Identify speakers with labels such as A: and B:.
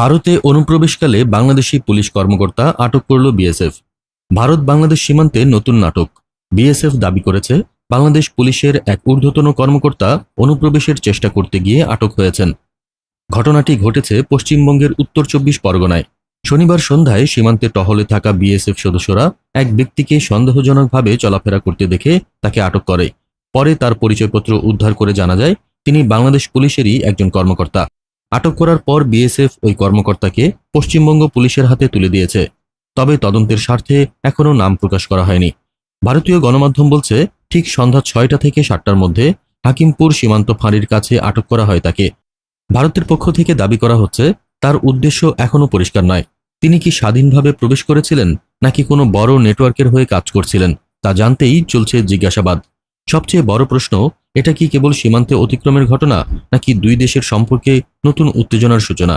A: ভারতে অনুপ্রবেশকালে বাংলাদেশি পুলিশ কর্মকর্তা আটক করল বিএসএফ। ভারত বাংলাদেশ সীমান্তে নতুন নাটক। বিএসএফ দাবি করেছে, বাংলাদেশ পুলিশের এক ঊর্ধ্বতন কর্মকর্তা অনুপ্রবেশের চেষ্টা করতে গিয়ে আটক হয়েছেন। ঘটনাটি ঘটেছে পশ্চিমবঙ্গের উত্তর চব্বিশ পরগনায়। শনিবার সন্ধ্যায় সীমান্তে টহলে থাকা বিএসএফ সদস্যরা এক ব্যক্তিকে সন্দেহজনকভাবে চলাফেরা করতে দেখে তাকে আটক করে। পরে তার পরিচয়পত্র উদ্ধার করে জানা যায়, তিনি বাংলাদেশ পুলিশেরই একজন কর্মকর্তা। আটক করার পর বিএসএফ ওই কর্মকর্তাকে পশ্চিমবঙ্গ পুলিশের হাতে তুলে দিয়েছে। তবে তদন্তের স্বার্থে এখনও নাম প্রকাশ করা হয়নি। ভারতীয় গণমাধ্যম বলছে, ঠিক সন্ধ্যা ছয়টা থেকে সাতটার মধ্যে হাকিমপুর সীমান্ত ফাঁড়ির কাছে আটক করা হয় তাকে। ভারতের পক্ষ থেকে দাবি করা হচ্ছে, তার উদ্দেশ্য এখনও পরিষ্কার নয়। তিনি কি স্বাধীনভাবে প্রবেশ করেছিলেন, নাকি কোনো বড় নেটওয়ার্কের হয়ে কাজ করছিলেন, তা জানতেই চলছে জিজ্ঞাসাবাদ। সবচেয়ে বড় প্রশ্ন এটা কি কেবল সীমান্তে অতিক্রমের ঘটনা নাকি দুই দেশের সম্পর্কে নতুন উত্তেজনার সূচনা?